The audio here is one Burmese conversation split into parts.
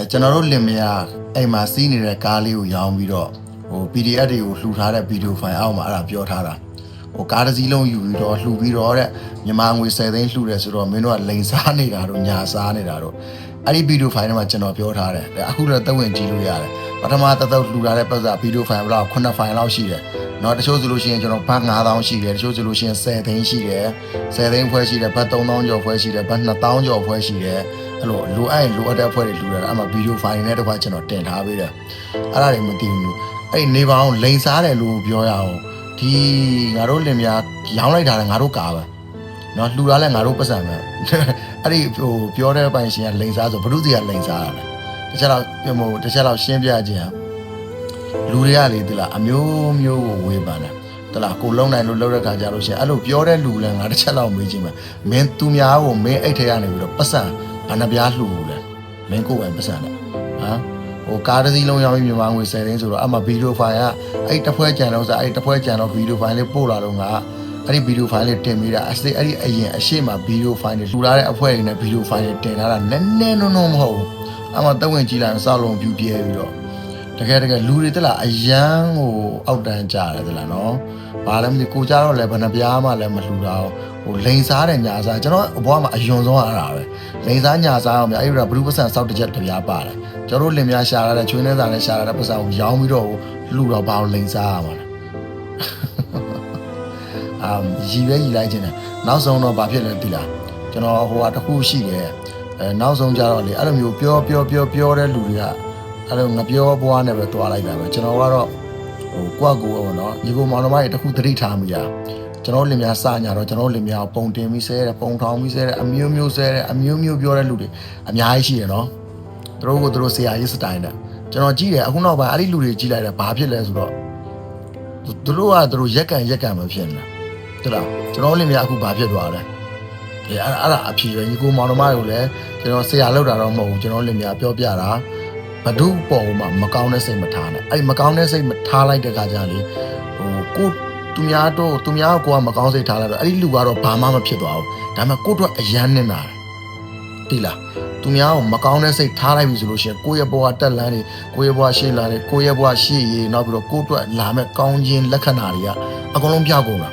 အဲကျွန်တော်တို့လင်မယားအိမ်မှာစီးနေတဲ့ကားလေးကိုရောင်းပြီးတော့ဟို PDF တွေကိုလှူထားတဲ့ဗီဒီယိုဖိုင်အောက်မှာအဲ့ဒါပြောထားတာဟိုကားတစ်စီးလုံးယူပြီးတော့လှူပြီးတော့တဲ့မြန်မာငွေ10သိန်းလှူတယ်ဆိုတော့မင်းတို့ကလိန်စားနေတာတို့ညာစားနေတာတို့အဲ့ဒီဗီဒီယိုဖိုင်ထဲမှာကျွန်တော်ပြောထားတယ်ဒါအခုတော့သက်ဝင်ကြည့်လို့ရတယ်ပထမသက်သက်လှူထားတဲ့ပတ်စဗီဒီယိုဖိုင်ဘလောက်9ဖိုင်လောက်ရှိတယ်နော်တချို့ဆိုလို့ရှိရင်ကျွန်တော်ဘတ်9000ရှိတယ်တချို့ဆိုလို့ရှိရင်10သိန်းရှိတယ်10သိန်းဖွဲရှိတယ်ဘတ်3000ကျော်ဖွဲရှိတယ်ဘတ်2000ကျော်ဖွဲရှိတယ် အဲ့လိုလိုအပ်ရင်လိုအပ်တဲ့အဖွဲ့တွေလူတာအဲ့မှာဗီဒီယိုဖိုင်နဲ့တကွာကျွန်တော်တင်ထားပေးတယ်အဲ့ဒါတွေမသိဘူးအဲ့နေပါအောင်လိန်စားတယ်လို့ပြောရအောင်ဒီငါတို့လင်မြာရောင်းလိုက်တာလည်းငါတို့ကာပဲနော်လှူတာလည်းငါတို့ပတ်စံပဲအဲ့ဒီဟိုပြောတဲ့ပိုင်ရှင်ကလိန်စားဆိုဘ누구စီကလိန်စားရတယ်တခြားတော့ပြမို့တခြားတော့ရှင်းပြခြင်းလူတွေကလေတလားအမျိုးမျိုးကိုဝေးပါလားတလားကိုလုံးနိုင်လို့လောက်တဲ့ခါကြလို့ရှိရင်အဲ့လိုပြောတဲ့လူလည်းငါတစ်ချက်လောက်မေးကြည့်မယ်မင်းသူများကိုမင်းအိတ်ထဲကနေပြီးတော့ပတ်စံ ဘာနှပြားလှူလဲမင်းကိုယ်ပိုင်ပတ်စံနဲ့ဟမ်ဟိုကားတစ်စီးလုံးရောင်းပြီးမြန်မာငွေ10သိန်းဆိုတော့အမှဗီဒီယိုဖိုင်ကအဲ့တစ်ဖွဲကြံတော့ဆိုအဲ့တစ်ဖွဲကြံတော့ဗီဒီယိုဖိုင်လေးပို့လာတော့ငါအဲ့ဒီဗီဒီယိုဖိုင်လေးတင်ပြီးတာအစစ်အဲ့ဒီအရင်အရှိမဗီဒီယိုဖိုင်လေးလှူထားတဲ့အဖွဲတွေနဲ့ဗီဒီယိုဖိုင်လေးတင်ထားတာနည်းနည်းနုံနုံမဟုတ်ဘူးအမှတက်ဝင်ကြည့်လိုက်စောက်လုံးပြူပြဲပြီးတော့ တကယ်တကယ်လူတွေတက်လာအယမ်းဟိုအောက်တန်းကြတယ်တက်လာနော်ဘာလဲမသိကိုကြတော့လည်းဘယ်နှပြားမှလည်းမလှူတာဟိုလိန်စားတယ်ညာစားကျွန်တော်ဘွားမှာအယွန်ဆုံးအားတာပဲလိန်စားညာစားအောင်မြအဲ့ဒါဘလူးပစံစောက်တစ်ချက်တစ်ပြားပါတယ်ကျွန်တော်လင်မယားရှာရတဲ့ချွေးနေစားနဲ့ရှာရတဲ့ပစံကိုရောင်းပြီးတော့လှူတော့ဘာလို့လိန်စားရမှာလဲအာရည်ပဲရည်လိုက်ခြင်းတယ်နောက်ဆုံးတော့ဘာဖြစ်လဲသိလားကျွန်တော်ဟိုဟာတစ်ခုရှိတယ်အဲနောက်ဆုံးကြတော့လေအဲ့လိုမျိုးပြောပြောပြောပြောတဲ့လူတွေက အဲ့လိုငပြောဘွားနဲ့ပဲတွားလိုက်တာပဲကျွန်တော်ကတော့ဟိုကွက်ကိုပေါ့နော်ညီကိုမောင်နှမတွေတခုသတိထားမိတာကျွန်တော်လင်မယားစညာတော့ကျွန်တော်လင်မယားပုံတင်ပြီးဆဲတယ်ပုံထောင်ပြီးဆဲတယ်အမျိုးမျိုးဆဲတယ်အမျိုးမျိုးပြောတဲ့လူတွေအများကြီးရှိတယ်နော်သူတို့ကိုသူတို့ဆရာကြီးစတိုင်နဲ့ကျွန်တော်ကြည့်တယ်အခုနောက်ပိုင်းအဲ့ဒီလူတွေကြည့်လိုက်တယ်ဘာဖြစ်လဲဆိုတော့သူတို့ကသူတို့ရက်ကန်ရက်ကန်မဖြစ်နေတယ်လားကျွန်တော်လင်မယားအခုဘာဖြစ်သွားလဲအဲအဲ့အဲ့ဒါအဖြေပဲညီကိုမောင်နှမတွေကိုလည်းကျွန်တော်ဆရာလောက်တာတော့မဟုတ်ဘူးကျွန်တော်လင်မယားပြောပြတာ ဘဒုပေါ်မှာမကောင်းတဲ့စိတ်မထားနဲ့အဲ့မကောင်းတဲ့စိတ်မထားလိုက်တဲ့ခါကျလေဟိုကိုသူများတော့သူများကိုကမကောင်းစိတ်ထားလိုက်တော့အဲ့ဒီလူကတော့ဘာမှမဖြစ်သွားဘူးဒါပေမဲ့ကိုတော့အယမ်းနေတာတိလားသူများကိုမကောင်းတဲ့စိတ်ထားလိုက်ပြီဆိုလို့ရှိရင်ကိုယ့်ရဲ့ဘဝတက်လန်းနေကိုယ့်ရဲ့ဘဝရှေ့လာနေကိုယ့်ရဲ့ဘဝရှေ့ရေးနောက်ပြီးတော့ကိုယ့်အတွက်လာမဲ့ကောင်းခြင်းလက္ခဏာတွေကအကုန်လုံးပြကုန်တာ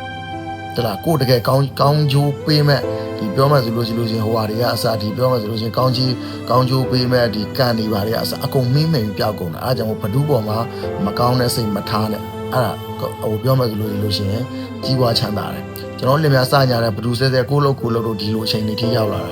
တလားကိုယ်တကယ်ကောင်းကောင်းကျိုးပေးမဲ့ဒီပြောမှဆိုလို့ရှိလို့ရှင်ဟိုဟာတွေကအစားဒီပြောမှဆိုလို့ရှင်ကောင်းကြီးကောင်းကျိုးပေးမဲ့ဒီကံတွေပါတွေကအစားအကုန်မင်းမိန်ပြောက်ကုန်တာအဲဒါကြောင့်ဘဒူးပေါ်မှာမကောင်းတဲ့စိတ်မထားနဲ့အဲ့ဒါဟိုပြောမှဆိုလို့ရှိလို့ရှင်ကြီးပွားချမ်းသာတယ်ကျွန်တော်လင်မြစညာတဲ့ဘဒူးဆဲဆဲကိုလို့ကိုလို့တို့ဒီလိုအချိန်တွေထိရောက်လာတာ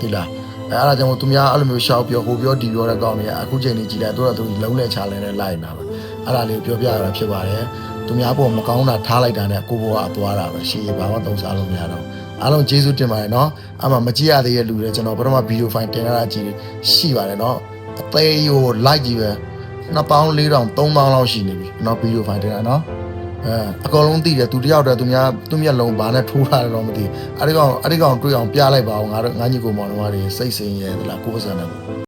ဒီလားအဲအဲ့ဒါကြောင့်သူများအဲ့လိုမျိုးရှောက်ပြောဟိုပြောဒီပြောတဲ့ကောင်းတွေကအခုချိန်ကြီးကြည်လိုက်တော့သူလုံးနဲ့ချလဲနဲ့လိုက်နေတာပဲအဲ့ဒါလေးပြောပြရတာဖြစ်ပါတယ် သူများပေါ်မကောင်းတာထားလိုက်တာနဲ့ကိုဘွားအသွားတာပဲရှေ့ဘာမှသုံးစားလို့မရတော့အားလုံးကျေးဇူးတင်ပါတယ်နော်အမှမကြည့်ရသေးတဲ့လူတွေကျွန်တော်ပထမဗီဒီယိုဖိုင်တင်လာတာကြည့်ရှိပါတယ်နော်အသေးရိုး like ကြီးပဲ2400 3000လောက်ရှိနေပြီနော်ဗီဒီယိုဖိုင်တင်တာနော်အဲအကောင်လုံးသိတယ်သူတယောက်တည်းသူများသူမျက်လုံးဘာနဲ့ထိုးထားတယ်တော့မသိအဲ့ဒီကောင်အဲ့ဒီကောင်တွေ့အောင်ပြလိုက်ပါအောင်ငါတို့ငါညီကိုမောင်နှမတွေစိတ်ဆင်းရဲသလားကိုယ်ပစံနဲ့